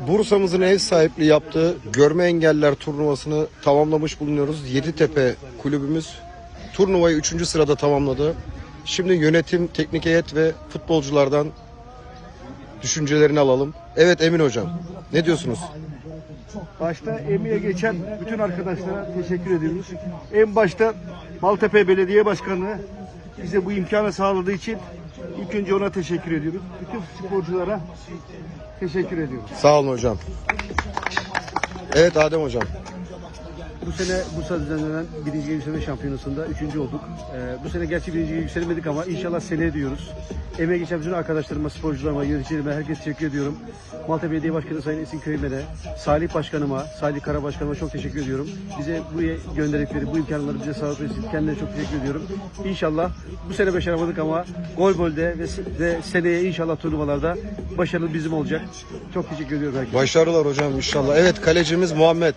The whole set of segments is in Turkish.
Bursa'mızın ev sahipliği yaptığı görme engeller turnuvasını tamamlamış bulunuyoruz. Yeditepe kulübümüz turnuvayı 3. sırada tamamladı. Şimdi yönetim, teknik heyet ve futbolculardan düşüncelerini alalım. Evet Emin hocam. Ne diyorsunuz? Başta emeğe geçen bütün arkadaşlara teşekkür ediyoruz. En başta Maltepe Belediye Başkanı bize bu imkanı sağladığı için ilk önce ona teşekkür ediyoruz. Bütün sporculara teşekkür ediyoruz. Sağ olun hocam. Evet Adem hocam. Bu sene Bursa düzenlenen birinci yükselme şampiyonasında üçüncü olduk. Ee, bu sene gerçi birinci yükselemedik ama inşallah seneye diyoruz. Emeğe geçen bütün arkadaşlarıma, sporcularıma, yöneticilerime herkese teşekkür ediyorum. Malta Belediye Başkanı Sayın Esin Köymen'e, Salih Başkanıma, Salih Kara Başkanıma çok teşekkür ediyorum. Bize bu gönderdikleri, bu imkanları bize sağladıkları için kendilerine çok teşekkür ediyorum. İnşallah bu sene başaramadık ama gol golde ve, ve seneye inşallah turnuvalarda başarılı bizim olacak. Çok teşekkür ediyorum herkese. Başarılar hocam inşallah. Evet kalecimiz Muhammed.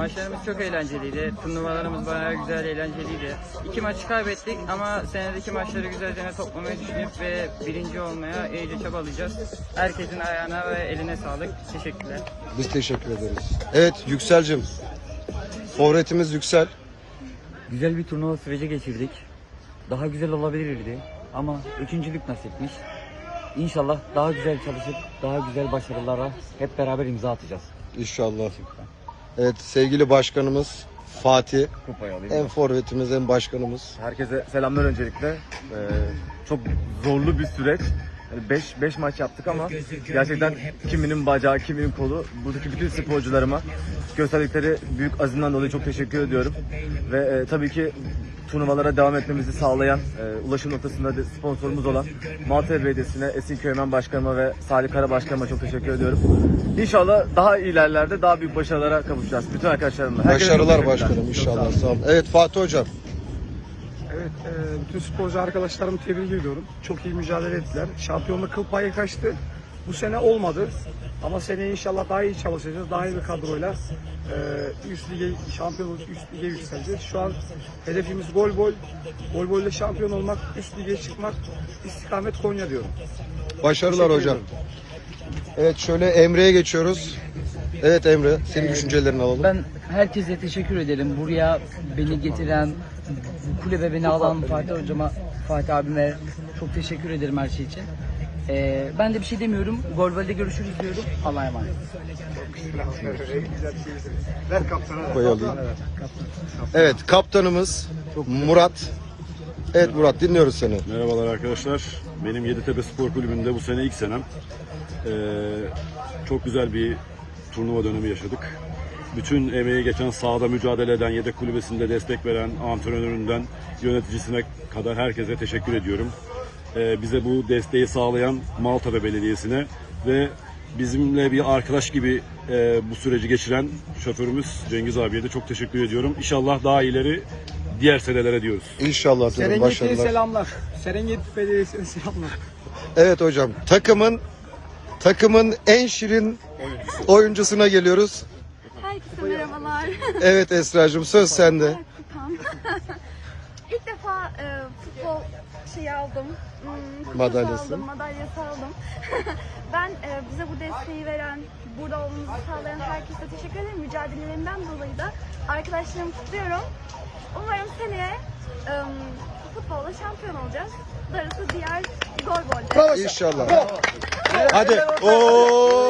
Maçlarımız çok eğlenceliydi. Turnuvalarımız bayağı güzel, eğlenceliydi. İki maçı kaybettik ama senedeki maçları güzelce toplamayı düşünüp ve birinci olmaya iyice çabalayacağız. Herkesin ayağına ve eline sağlık. Teşekkürler. Biz teşekkür ederiz. Evet Yüksel'cim. Forvetimiz Yüksel. Güzel bir turnuva süreci geçirdik. Daha güzel olabilirdi ama üçüncülük nasipmiş. İnşallah daha güzel çalışıp daha güzel başarılara hep beraber imza atacağız. İnşallah. Evet sevgili başkanımız Fatih. kupayı alayım. Hem forvetimiz hem başkanımız. Herkese selamlar öncelikle. Ee, çok zorlu bir süreç. 5 5 maç yaptık ama gerçekten kiminin bacağı, kiminin kolu, buradaki bütün sporcularıma gösterdikleri büyük azimden dolayı çok teşekkür ediyorum. Ve e, tabii ki turnuvalara devam etmemizi sağlayan, e, ulaşım noktasında da sponsorumuz olan Maltepe Belediyesi'ne, Esinköy Hemen Başkanıma ve Salih Kara Başkanıma çok teşekkür ediyorum. İnşallah daha ilerlerde daha büyük başarılara kavuşacağız. Bütün arkadaşlarımla. Herkese Başarılar başkanım inşallah. Sağ olun. Evet Fatih hocam. Evet, e, bütün sporcu arkadaşlarımı tebrik ediyorum. Çok iyi mücadele ettiler. Şampiyonluk kıl payı kaçtı. Bu sene olmadı. Ama seneye inşallah daha iyi çalışacağız. Daha iyi bir kadroyla e, üst lige, şampiyonluk üst lige yükseleceğiz. Şu an hedefimiz gol gol. Gol golle şampiyon olmak, üst lige çıkmak. istikamet Konya diyorum. Başarılar hocam. Evet şöyle Emre'ye geçiyoruz. Evet Emre senin düşüncelerini alalım. Ben herkese teşekkür ederim. Buraya beni getiren, bu kulübe beni alan Fatih hocama, Fatih abime çok teşekkür ederim her şey için. Ee, ben de bir şey demiyorum. Golval'de görüşürüz diyorum. Allah'a emanet. Ver kaptana. Koyalım. Evet kaptanımız Murat. Evet Murat dinliyoruz seni. Merhabalar arkadaşlar. Benim Yeditepe Spor Kulübü'nde bu sene ilk senem. Ee, çok güzel bir turnuva dönemi yaşadık. Bütün emeği geçen sahada mücadele eden, yedek kulübesinde destek veren antrenöründen yöneticisine kadar herkese teşekkür ediyorum. Ee, bize bu desteği sağlayan Maltepe Belediyesi'ne ve bizimle bir arkadaş gibi e, bu süreci geçiren şoförümüz Cengiz abiye de çok teşekkür ediyorum. İnşallah daha ileri diğer senelere diyoruz. İnşallah diyorum Serengeti'ye başarılar. selamlar. Serengeti Belediyesi'ne selamlar. Evet hocam takımın takımın en şirin oyuncusuna geliyoruz. Herkese merhabalar. Evet Esra'cığım söz sende. İlk defa e, futbol şeyi aldım. Hmm, kupası Madalyası. Aldım, madalyası aldım. ben e, bize bu desteği veren, burada olmamızı sağlayan herkese teşekkür ederim. Mücadelelerinden dolayı da arkadaşlarımı kutluyorum. Umarım seneye e, futbolda şampiyon olacağız. Darısı diğer gol golde. İnşallah. Hadi. Oo